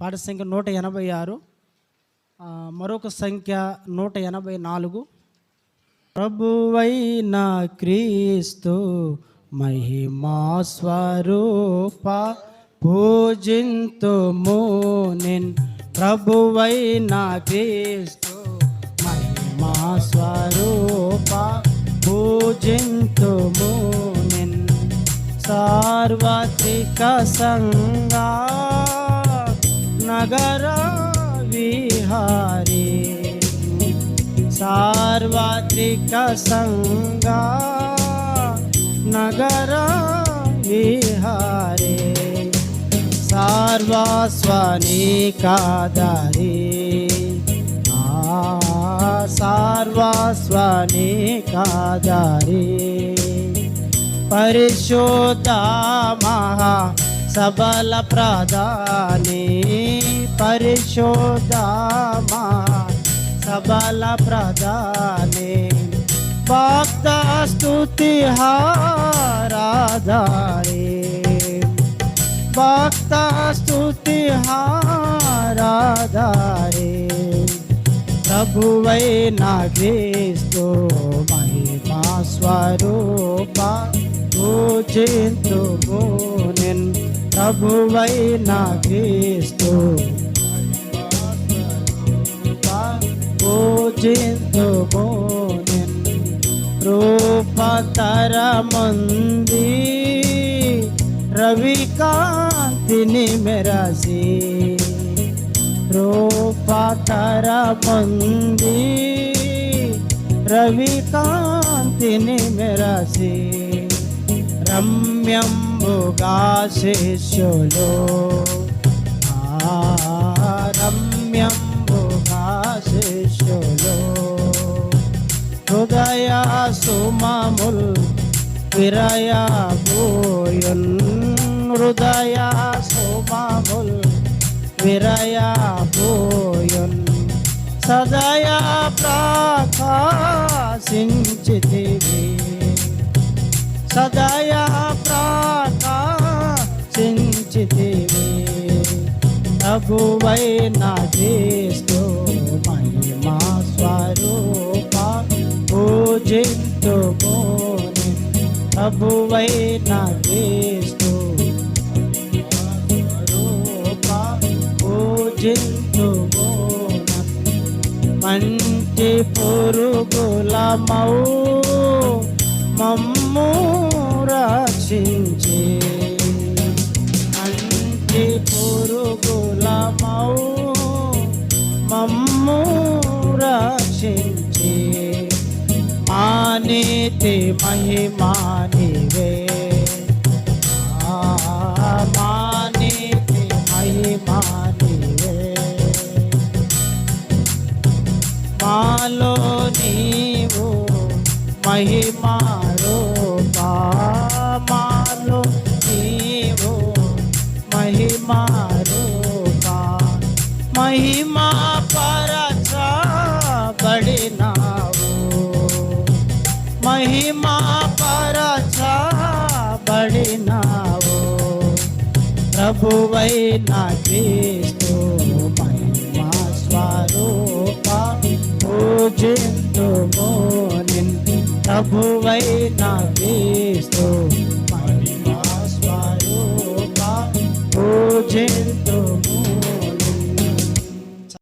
పాట సంఖ్య నూట ఎనభై ఆరు మరొక సంఖ్య నూట ఎనభై నాలుగు. ప్రభువైన క్రీస్తు మహిమా స్వరూప పూజింతుము నిన్. ప్రభువైన క్రీస్తు మహిమా స్వరూప పూజింతుము నిన్. సార్వత్రిక సంగా నగర విహారీ సార్వత్రిక సంగా నగర విహారే సార్వస్వనికాదరి సార్వస్వనికాదరి పరిశోధ మహా సబల ప్రధాని పరిశోధ మహా సబల ప్రధాని భక్త స్తుతి హారాధారే భక్త స్తుతి హారాధారే ప్రభువైన క్రీస్తు మహిమా స్వరూప పూజింతుము నిన్ ప్రభువైన క్రీస్తు పూజింతుము నిన్ రూపతరమంది రవికాంతిని మెరసి రూపతరమంది రవికాంతిని మెరసి రమ్యంబుగా శిష్యులు. ఆ విరయబోయున్ హృదయ సుమముల్ విరయబోయున్ సదయ ప్రకాశించితివి. సదయ ప్రకాశించితివి. ప్రభువైన క్రీస్తు మహిమా స్వరూప పూజింతుము. ప్రభువైన క్రీస్తు. స్వరూప పూజింతుము మంచి పురుగులమౌ మమ్ము రక్షించి మంచి పురుగులమౌ మమ్ము రక్షించి మానితి మహిమానివే ఆ మానితి మహిమానివే మాలో నీవు మహిమ పరచబడినావు ప్రభువైన క్రీస్తు మహిమా స్వరూప పూజింతుము నిన్ ప్రభువైన క్రీస్తు మహిమా స్వరూప పూజిందు